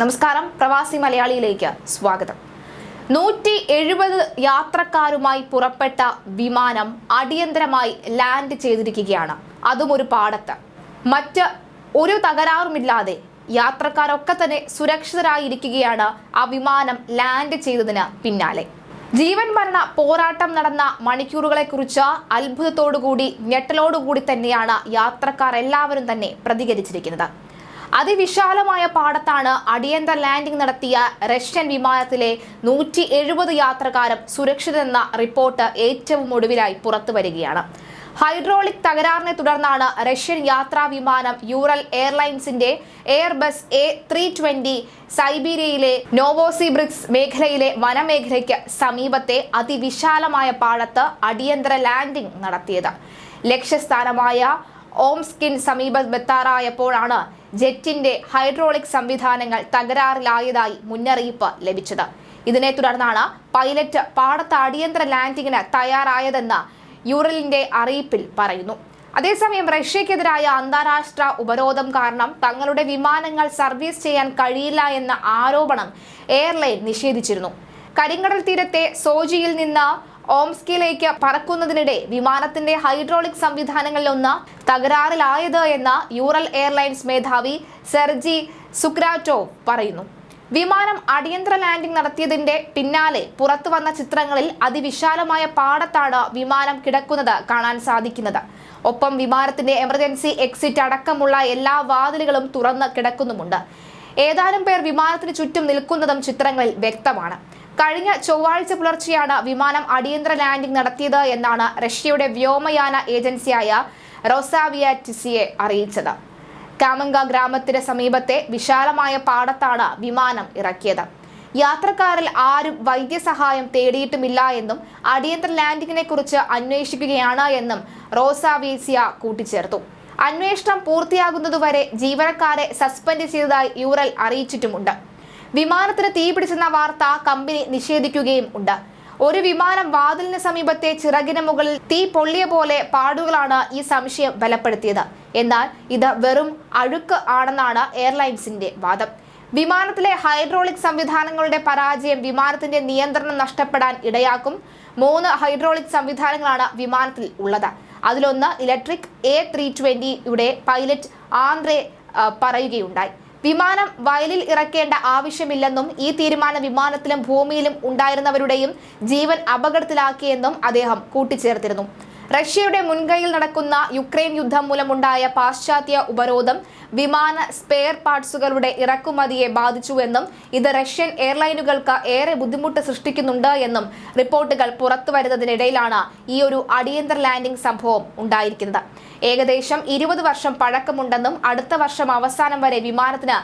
നമസ്കാരം. പ്രവാസി മലയാളിയിലേക്ക് സ്വാഗതം. നൂറ്റി എഴുപത് യാത്രക്കാരുമായി പുറപ്പെട്ട വിമാനം അടിയന്തരമായി ലാൻഡ് ചെയ്തിരിക്കുകയാണ്. അതും ഒരു പാടത്ത്. മറ്റ് ഒരു തകരാറുമില്ലാതെ യാത്രക്കാരൊക്കെ തന്നെ സുരക്ഷിതരായിരിക്കുകയാണ് ആ വിമാനം ലാൻഡ് ചെയ്തതിന് പിന്നാലെ. ജീവൻ മരണ പോരാട്ടം നടന്ന മണിക്കൂറുകളെക്കുറിച്ച് അത്ഭുതത്തോടുകൂടി ഞെട്ടലോടുകൂടി തന്നെയാണ് യാത്രക്കാർ എല്ലാവരും തന്നെ പ്രതികരിച്ചിരിക്കുന്നത്. അതിവിശാലമായ പാടത്താണ് അടിയന്തര ലാൻഡിംഗ് നടത്തിയ റഷ്യൻ വിമാനത്തിലെ നൂറ്റി എഴുപത് യാത്രക്കാരും സുരക്ഷിതെന്ന റിപ്പോർട്ട് ഏറ്റവും ഒടുവിലായി പുറത്തു വരികയാണ്. ഹൈഡ്രോളിക് തകരാറിനെ തുടർന്നാണ് റഷ്യൻ യാത്രാ വിമാനം യൂറൽ എയർലൈൻസിന്റെ എയർബസ് എ ത്രീ ട്വന്റി സൈബീരിയയിലെ നോവോസിബ്രിക്സ് മേഖലയിലെ വനമേഖലയ്ക്ക് സമീപത്തെ അതിവിശാലമായ പാടത്ത് അടിയന്തര ലാൻഡിംഗ് നടത്തിയത്. ലക്ഷ്യസ്ഥാനമായ ഓംസ്കിൻ സമീപമെത്താറായപ്പോഴാണ് ജെറ്റിന്റെ ഹൈഡ്രോളിക് സംവിധാനങ്ങൾ തകരാറിലായതായി മുന്നറിയിപ്പ് ലഭിച്ചത്. ഇതിനെ തുടർന്നാണ് പൈലറ്റ് പാടത്ത് അടിയന്തര ലാൻഡിങ്ങിന് തയ്യാറായതെന്ന് യൂറലിന്റെ അറിയിപ്പിൽ പറയുന്നു. അതേസമയം റഷ്യക്കെതിരായ അന്താരാഷ്ട്ര ഉപരോധം കാരണം തങ്ങളുടെ വിമാനങ്ങൾ സർവീസ് ചെയ്യാൻ കഴിയില്ല എന്ന ആരോപണം എയർലൈൻ നിഷേധിച്ചിരുന്നു. കരിങ്കടൽ തീരത്തെ സോജിയിൽ നിന്ന് ഓംസ്കിലേക്ക് പറക്കുന്നതിനിടെ വിമാനത്തിന്റെ ഹൈഡ്രോളിക് സംവിധാനങ്ങളിലൊന്ന് തകരാറിലായത് എന്ന് യൂറൽ എയർലൈൻസ് മേധാവി സെർജി സുക്രാറ്റോ പറയുന്നു. വിമാനം അടിയന്തര ലാൻഡിംഗ് നടത്തിയതിന്റെ പിന്നാലെ പുറത്തു വന്ന ചിത്രങ്ങളിൽ അതിവിശാലമായ പാടത്താണ് വിമാനം കിടക്കുന്നത് കാണാൻ സാധിക്കുന്നത്. ഒപ്പം വിമാനത്തിന്റെ എമർജൻസി എക്സിറ്റ് അടക്കമുള്ള എല്ലാ വാതിലുകളും തുറന്ന് കിടക്കുന്നുമുണ്ട്. ഏതാനും പേർ വിമാനത്തിന് ചുറ്റും നിൽക്കുന്നതും ചിത്രങ്ങളിൽ വ്യക്തമാണ്. കഴിഞ്ഞ ചൊവ്വാഴ്ച പുലർച്ചെയാണ് വിമാനം അടിയന്തര ലാൻഡിംഗ് നടത്തിയത് എന്നാണ് റഷ്യയുടെ വ്യോമയാന ഏജൻസിയായ റോസാവിയാറ്റിസിയെ അറിയിച്ചത്. കാമങ്ക ഗ്രാമത്തിന് സമീപത്തെ വിശാലമായ പാടത്താണ് വിമാനം ഇറക്കിയത്. യാത്രക്കാരിൽ ആരും വൈദ്യസഹായം തേടിയിട്ടുമില്ല എന്നും അടിയന്തര ലാൻഡിങ്ങിനെ കുറിച്ച് അന്വേഷിക്കുകയാണ് എന്നും റോസാവീസിയ കൂട്ടിച്ചേർത്തു. അന്വേഷണം പൂർത്തിയാകുന്നതുവരെ ജീവനക്കാരെ സസ്പെൻഡ് ചെയ്തതായി യൂറൽ അറിയിച്ചിട്ടുമുണ്ട്. വിമാനത്തിന് തീപിടിച്ചെന്ന വാർത്ത കമ്പനി നിഷേധിക്കുകയും ഉണ്ട്. ഒരു വിമാനം വാതിലിന് സമീപത്തെ ചിറകിന് മുകളിൽ തീ പൊള്ളിയ പോലെ പാടുകളാണ് ഈ സംശയം ബലപ്പെടുത്തിയത്. എന്നാൽ ഇത് വെറും അഴുക്ക് ആണെന്നാണ് എയർലൈൻസിന്റെ വാദം. വിമാനത്തിലെ ഹൈഡ്രോളിക് സംവിധാനങ്ങളുടെ പരാജയം വിമാനത്തിന്റെ നിയന്ത്രണം നഷ്ടപ്പെടാൻ ഇടയാക്കും. മൂന്ന് ഹൈഡ്രോളിക് സംവിധാനങ്ങളാണ് വിമാനത്തിൽ ഉള്ളത്. അതിലൊന്ന് ഇലക്ട്രിക് എ ത്രീ ട്വന്റിയുടെ പൈലറ്റ് ആന്ദ്രെ പറയുകയുണ്ടായി. വിമാനം വയലിൽ ഇറക്കേണ്ട ആവശ്യമില്ലെന്നും ഈ തീരുമാനം വിമാനത്തിലും ഭൂമിയിലും ഉണ്ടായിരുന്നവരുടെയും ജീവൻ അപകടത്തിലാക്കിയെന്നും അദ്ദേഹം കൂട്ടിച്ചേർത്തിരുന്നു. റഷ്യയുടെ മുൻകൈയിൽ നടക്കുന്ന യുക്രൈൻ യുദ്ധം മൂലമുണ്ടായ പാശ്ചാത്യ ഉപരോധം വിമാന സ്പെയർ പാർട്സുകളുടെ ഇറക്കുമതിയെ ബാധിച്ചുവെന്നും ഇത് റഷ്യൻ എയർലൈനുകൾക്ക് ഏറെ ബുദ്ധിമുട്ട് സൃഷ്ടിക്കുന്നുണ്ട് എന്നും റിപ്പോർട്ടുകൾ പുറത്തുവരുന്നതിനിടയിലാണ് ഈ ഒരു അടിയന്തര ലാൻഡിംഗ് സംഭവം ഉണ്ടായിരിക്കുന്നത്. ഏകദേശം ഇരുപത് വർഷം പഴക്കമുണ്ടെന്നും അടുത്ത വർഷം അവസാനം വരെ വിമാനത്തിന്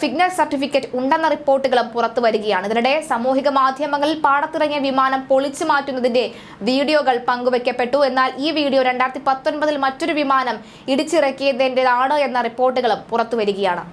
ഫിറ്റ്നസ് സർട്ടിഫിക്കറ്റ് ഉണ്ടെന്ന റിപ്പോർട്ടുകളും പുറത്തു വരികയാണ്. ഇതിനിടെ സാമൂഹിക മാധ്യമങ്ങളിൽ പാടത്തിറങ്ങിയ വിമാനം പൊളിച്ചു മാറ്റുന്നതിന്റെ വീഡിയോകൾ പങ്കുവെക്കപ്പെട്ടു. എന്നാൽ ഈ വീഡിയോ രണ്ടായിരത്തി പത്തൊൻപതിൽ മറ്റൊരു വിമാനം ഇടിച്ചിറക്കിയതിന്റെതാണ് എന്ന റിപ്പോർട്ടുകളും പുറത്തു വരികയാണ്.